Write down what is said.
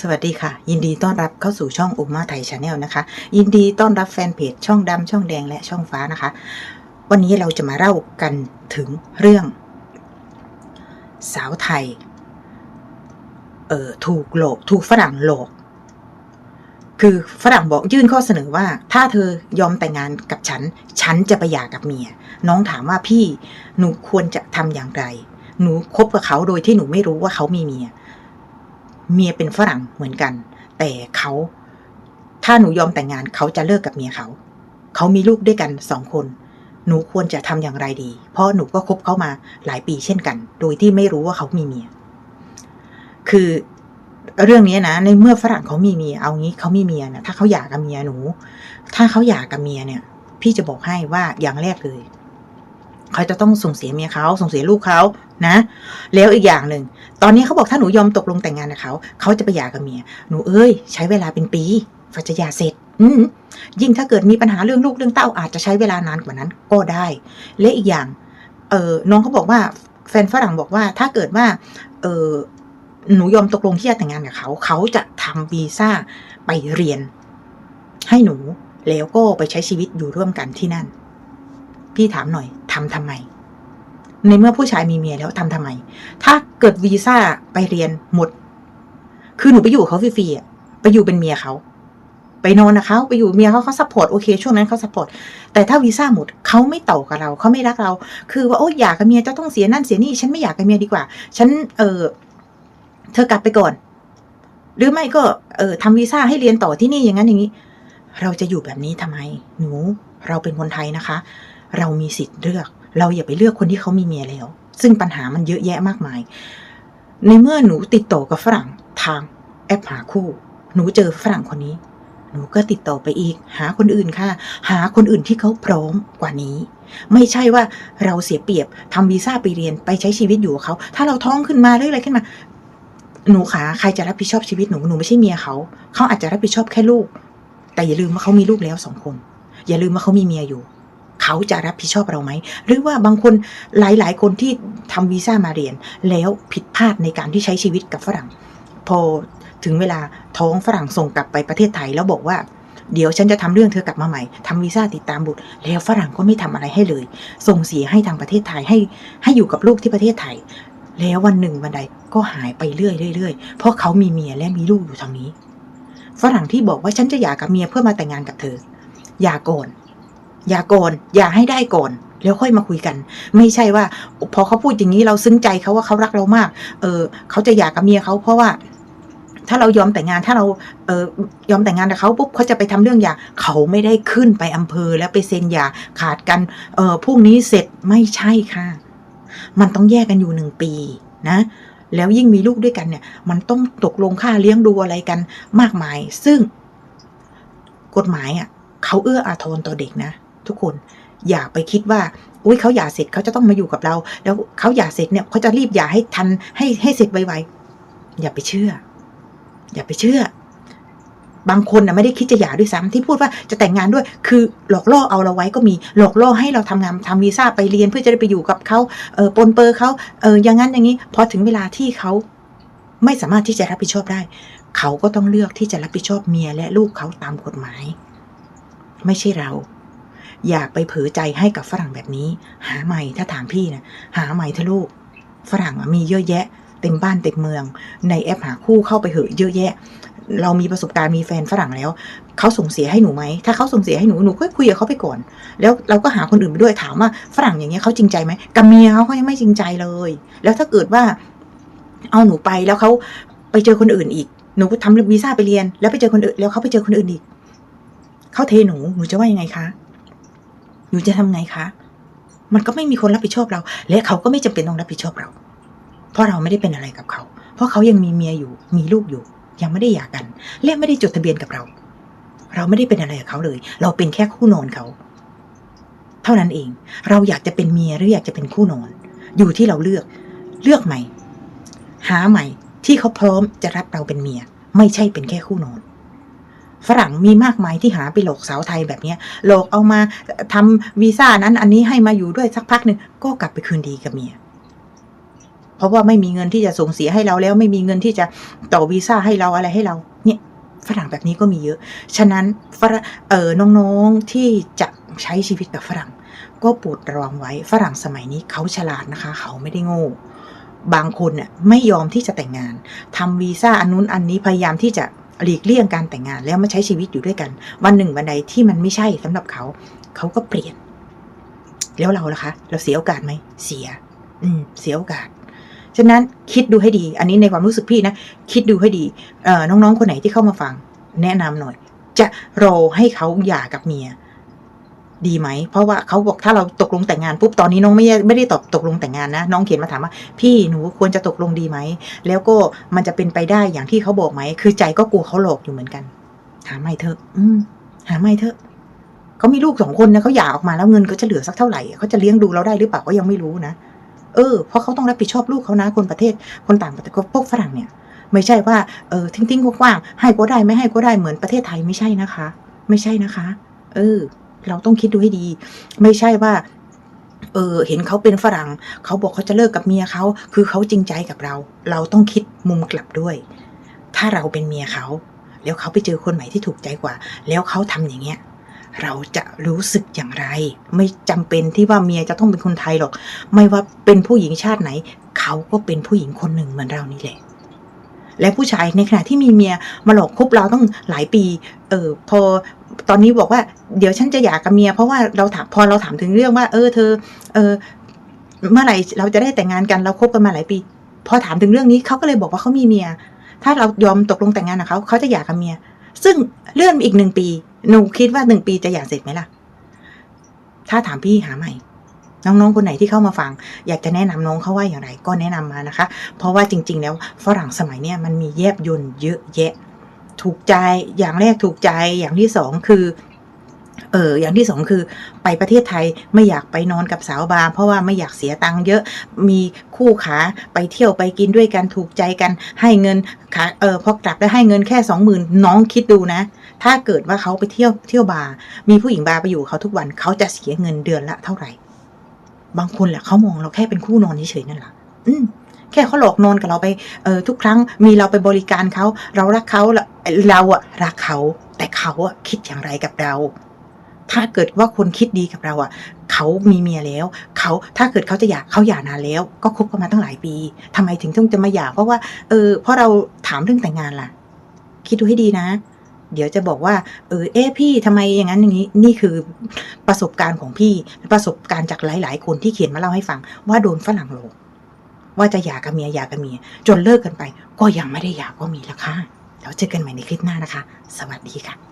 สวัสดีค่ะ ยินดีต้อนรับเข้าสู่ช่องอุมาไทยชาแนลนะคะ ยินดีต้อนรับแฟนเพจช่องดำช่องแดงและช่องฟ้านะคะ วันนี้เราจะมาเล่ากันถึงเรื่อง สาวไทย เอ่อถูกหลอกถูกฝรั่งหลอกคือฝรั่งบอกยื่นข้อเสนอว่า ถ้าเธอยอมแต่งงานกับฉัน ฉันจะไปหย่ากับเมีย น้องถามว่าพี่หนูควรจะทำอย่างไร หนูคบกับเขาโดยที่หนูไม่รู้ว่าเขามีเมีย เมียเป็นฝรั่งเหมือนกัน แต่เขาถ้าหนูยอมแต่งงานเขาจะเลิกกับเมียเขา เขามีลูกด้วยกันสองคน หนูควรจะทำอย่างไรดี เพราะหนูก็คบเขามาหลายปีเช่นกัน โดยที่ไม่รู้ว่าเขามีเมีย คือเรื่องนี้นะ ในเมื่อฝรั่งเขามีเมีย เอางี้เขามีเมียนะถ้าเขาหย่ากกับเมียหนู ถ้าเขาหย่ากับเมียเนี่ย พี่จะบอกให้ว่าอย่างแรกเลย เขาจะต้องส่งเสียเมียเขาส่งเสียลูกเขานะ แล้วอีกอย่างหนึ่ง ตอนนี้เขาบอกถ้าหนูยอมตกลงแต่งงานกับเขาเขาจะไปหย่ากับเมีย หนูเอ้ย ใช้เวลาเป็นปีกว่าจะหย่าเสร็จ อืยิ่งถ้าเกิดมีปัญหาเรื่องลูกเรื่องเต้าอาจจะใช้เวลานานกว่านั้นก็ได้ และอีกอย่าง เออน้องเขาบอกว่า แฟนฝรั่งบอกว่าถ้าเกิดว่า เออหนูยอมตกลงที่จะแต่งงานกับเขา เขาจะทำวีซ่าไปเรียน ให้หนูแล้วก็ไปใช้ชีวิตอยู่ร่วมกันที่นั่น พี่ถามหน่อยทำทำไม ในเมื่อผู้ชายมีเมียแล้วทำทำไม ถ้าเกิดวีซ่าไปเรียนหมด คือหนูไปอยู่เขาฟรีๆอะไปอยู่เป็นเมียเขาไปนอนนะเขาไปอยู่เมียเขาเขาซัพพอร์ตโอเคช่วงนั้นเขาซัพพอร์ตแต่ถ้าวีซ่าหมดเขาไม่ต่อกับเราเขาไม่รักเรา คือว่าโอ้ยอยากกับเมียจะต้องเสียนั่นเสียนี่ ฉันไม่อยากกับเมียดีกว่า ฉันเออเธอกลับไปก่อน หรือไม่ก็เออทำวีซ่าให้เรียนต่อที่นี่อย่างนั้นอย่างนี้ เราจะอยู่แบบนี้ทำไม หนูเราเป็นคนไทยนะคะ เรามีสิทธิ์เลือก เราอย่าไปเลือกคนที่เขามีเมียแล้ว ซึ่งปัญหามันเยอะแยะมากมาย ในเมื่อหนูติดต่อกับฝรั่งทางแอปหาคู่ หนูเจอฝรั่งคนนี้ หนูก็ติดต่อไปอีก หาคนอื่นค่ะ หาคนอื่นที่เขาพร้อมกว่านี้ ไม่ใช่ว่าเราเสียเปรียบทำวีซ่าไปเรียนไปใช้ชีวิตอยู่กับเขา ถ้าเราท้องขึ้นมาหรืออะไรขึ้นมา หนูขาใครจะรับผิดชอบชีวิตหนูหนูไม่ใช่เมียเขาเขาอาจจะรับผิดชอบแค่ลูก แต่อย่าลืมว่าเขามีลูกแล้วสองคน อย่าลืมว่าเขามีเมียอยู่ เขาจะรับผิดชอบเราไหม หรือว่าบางคนหลายๆ คนที่ทำวีซ่ามาเรียน แล้วผิดพลาดในการที่ใช้ชีวิตกับฝรั่ง พอถึงเวลาท้องฝรั่งส่งกลับไปประเทศไทยแล้วบอกว่าเดี๋ยวฉันจะทำเรื่องเธอกลับมาใหม่ทำวีซ่าติดตามบุตร แล้วฝรั่งก็ไม่ทำอะไรให้เลย ส่งเสียให้ทางประเทศไทยให้ให้อยู่กับลูกที่ประเทศไทย แล้ววันหนึ่งวันใดก็หายไปเรื่อยๆเรื่อยเพราะเขามีเมียและมีลูกอยู่ทางนี้ ฝรั่งที่บอกว่าฉันจะหย่ากับเมียเพื่อมาแต่งงานกับเธอ อย่าก่อน อย่าก่อนอย่าให้ได้ก่อนแล้วค่อยมาคุยกัน ไม่ใช่ว่า พอเขาพูดอย่างนี้เราซึ้งใจเขาว่าเขารักเรามาก เออเขาจะหย่ากับเมียเขาเพราะว่า ถ้าเรายอมแต่งงานถ้าเราเออยอมแต่งงานกับเขาปุ๊บเขาจะไปทำเรื่องหย่าเขาไม่ได้ขึ้นไปอำเภอแล้วไปเซ็นหย่าขาดกันเออพรุ่งนี้เสร็จไม่ใช่ค่ะ มันต้องแยกกันอยู่หนึ่งปีนะ แล้วยิ่งมีลูกด้วยกันเนี่ย มันต้องตกลงค่าเลี้ยงดูอะไรกันมากมาย ซึ่งกฎหมายอะเขาเอื้ออาทรต่อเด็กนะ ทุกคน อย่าไปคิดว่าอุ้ยเขาหย่าเสร็จเขาจะต้องมาอยู่กับเรา แล้วเขาหย่าเสร็จเนี่ยเขาจะรีบหย่าให้ทันให้ให้เสร็จไวๆอย่าไปเชื่อ อย่าไปเชื่อ บางคนนะไม่ได้คิดจะหย่าด้วยซ้ำที่พูดว่าจะแต่งงานด้วย คือหลอกล่อเอาเราไว้ก็มีหลอกล่อให้เราทำงานทำวีซ่าไปเรียนเพื่อจะได้ไปอยู่กับเขาเออปนเปอร์เขาเอออย่างนั้นอย่างนี้พอถึงเวลาที่เขาไม่สามารถที่จะรับผิดชอบได้ เขาก็ต้องเลือกที่จะรับผิดชอบเมียและลูกเขาตามกฎหมาย ไม่ใช่เรา อย่าไปเผลอใจให้กับฝรั่งแบบนี้ หาใหม่ถ้าถามพี่นะหาใหม่เถอะลูก ฝรั่งมีเยอะแยะ เต็มบ้านเต็มเมือง ในแอปหาคู่เข้าไปเหอะเยอะแยะ เรามีประสบการณ์มีแฟนฝรั่งแล้ว เขาส่งเสียให้หนูไหม ถ้าเขาส่งเสียให้หนูหนูก็คุยกับเขาไปก่อน แล้วเราก็หาคนอื่นไปด้วยถามว่าฝรั่งอย่างเงี้ยเขาจริงใจไหมกับเมียเขาเขายังไม่จริงใจเลย แล้วถ้าเกิดว่า เอาหนูไปแล้วเขาไปเจอคนอื่นอีกหนูก็ทำวีซ่าไปเรียน แล้วไปเจอคนอื่นแล้วเขาไปเจอคนอื่นอีกเขาเทหนูหนูจะว่ายังไงคะ หนูจะทำไงคะ มันก็ไม่มีคนรับผิดชอบเรา และเขาก็ไม่จำเป็นต้องรับผิดชอบเรา เพราะเราไม่ได้เป็นอะไรกับเขา เพราะเขายังมีเมียอยู่ มีลูกอยู่ ยังไม่ได้หย่ากัน และไม่ได้จดทะเบียนกับเรา เราไม่ได้เป็นอะไรกับเขาเลย เราเป็นแค่คู่นอนเขา เท่านั้นเอง เราอยากจะเป็นเมียหรืออยากจะเป็นคู่นอน อยู่ที่เราเลือก เลือกใหม่ หาใหม่ที่เขาพร้อมจะรับเราเป็นเมีย ไม่ใช่เป็นแค่คู่นอน ฝรั่งมีมากมายที่หาไปหลอกสาวไทยแบบนี้หลอกเอามาทำวีซ่านั้นอันนี้ให้มาอยู่ด้วยสักพักหนึ่งก็กลับไปคืนดีกับเมียเพราะว่าไม่มีเงินที่จะส่งเสียให้เราแล้วไม่มีเงินที่จะต่อวีซ่าให้เราอะไรให้เรา เนี่ยฝรั่งแบบนี้ก็มีเยอะ ฉะนั้นฝรั่งเออน้องๆที่จะใช้ชีวิตแบบฝรั่ง ก็โปรดระวังไว้ฝรั่งสมัยนี้เขาฉลาดนะคะ เขาไม่ได้โง่บางคนเนี่ยไม่ยอมที่จะแต่งงานทำวีซ่าอันนู้นอันนี้พยายามที่จะ หลีกเลี่ยงการแต่งงานแล้วมาใช้ชีวิตอยู่ด้วยกัน วันหนึ่งวันใดที่มันไม่ใช่สำหรับเขา เขาก็เปลี่ยน แล้วเราล่ะคะ เราเสียโอกาสไหมเสีย อืม เสียโอกาสฉะนั้นคิดดูให้ดี อันนี้ในความรู้สึกพี่นะ คิดดูให้ดีเอ่อน้องๆคนไหนที่เข้ามาฟัง แนะนำหน่อย จะรอให้เขาหย่ากับเมีย ดีไหม เพราะว่าเขาบอกถ้าเราตกลงแต่งงานปุ๊บตอนนี้น้องไม่ได้ไม่ได้ตอบตกลงแต่งงานนะ น้องเขียนมาถามว่า พี่หนูควรจะตกลงดีไหม แล้วก็มันจะเป็นไปได้อย่างที่เขาบอกไหม คือใจก็กลัวเขาหลอกอยู่เหมือนกัน หาไม่เถอะ อืม หาไม่เถอะเขามีลูกสองคนนะเขาหย่าออกมาแล้วเงินเขาจะเหลือสักเท่าไหร่เขาจะเลี้ยงดูเราได้หรือเปล่าก็ยังไม่รู้นะเออเพราะเขาต้องรับผิดชอบลูกเขานะคนประเทศคนต่างประเทศพวกฝรั่งเนี่ย ไม่ใช่ว่าเออทิ้งๆกว้างๆให้ก็ได้ไม่ให้ก็ได้เหมือนประเทศไทยไม่ใช่นะคะ ไม่ใช่นะคะ เออ เราต้องคิดดูให้ดี ไม่ใช่ว่าเออเห็นเขาเป็นฝรั่ง เขาบอกเขาจะเลิกกับเมียเขา คือเขาจริงใจกับเรา เราต้องคิดมุมกลับด้วย ถ้าเราเป็นเมียเขา แล้วเขาไปเจอคนใหม่ที่ถูกใจกว่า แล้วเขาทำอย่างเงี้ย เราจะรู้สึกอย่างไร ไม่จำเป็นที่ว่าเมียจะต้องเป็นคนไทยหรอก ไม่ว่าเป็นผู้หญิงชาติไหน เขาก็เป็นผู้หญิงคนหนึ่งเหมือนเรานี่แหละ และผู้ชายในขณะที่มีเมียมาหลอกคบเราต้องหลายปี เออพอตอนนี้บอกว่าเดี๋ยวฉันจะหย่ากับเมีย เพราะว่าเราถามพอเราถามถึงเรื่องว่า เออเธอ เออเมื่อไหร่เราจะได้แต่งงานกันเราคบกันมาหลายปี พอถามถึงเรื่องนี้เขาก็เลยบอกว่าเขามีเมีย ถ้าเรายอมตกลงแต่งงานกับเขาเขาจะหย่ากับเมีย ซึ่งเลื่อนอีกหนึ่งปีหนูคิดว่าหนึ่งปีจะหย่าเสร็จไหมล่ะ ถ้าถามพี่หาใหม่ น้องๆ คนไหนที่เข้ามาฟัง อยากจะแนะนำน้องเขาว่าอย่างไรก็แนะนำมานะคะ เพราะว่าจริง ๆ แล้วฝรั่งสมัยเนี้ยมันมีแยบยนต์เยอะแยะ ถูกใจอย่างแรกถูกใจอย่างที่สองคือเอออย่างที่สองคือไปประเทศไทยไม่อยากไปนอนกับสาวบาร์เพราะว่าไม่อยากเสียตังค์เยอะมีคู่ขาไปเที่ยวไปกินด้วยกันถูกใจกัน ให้เงินขาเออพอกลับแล้วให้เงินแค่สองหมื่นน้องคิดดูนะ ถ้าเกิดว่าเขาไปเที่ยวเที่ยวบาร์มีผู้หญิงบาร์ไปอยู่เขาทุกวันเขาจะเสียเงินเดือนละเท่าไหร่ บางคนแหละเขามองเราแค่เป็นคู่นอนเฉยๆนั่นแหละอืมแค่เขาหลอกนอนกับเราไปเออทุกครั้งมีเราไปบริการเขาเรารักเขาเราเราอะรักเขาแต่เขาอะคิดอย่างไรกับเรา ถ้าเกิดว่าคนคิดดีกับเราอะเขามีเมียแล้วเขาถ้าเกิดเขาจะหย่าเขาหย่านานแล้ว ก็คบกันมาตั้งหลายปีทำไมถึงต้องจะมาหย่าเพราะว่าเออเพราะเราถามเรื่องแต่งงานล่ะ คิดดูให้ดีนะ เดี๋ยวจะบอกว่าเออเอ๊พี่ทำไมอย่างนั้นอย่างนี้นี่คือประสบการณ์ของพี่ประสบการณ์จากหลาย ๆ คนที่เขียนมาเล่าให้ฟัง ว่าโดนฝรั่งหลอกว่าจะหย่ากับเมียหย่ากับเมีย จนเลิกกันไป ก็ยังไม่ได้หย่าก็มีละค่ะแล้วเจอกันใหม่ในคลิปหน้านะคะ สวัสดีค่ะ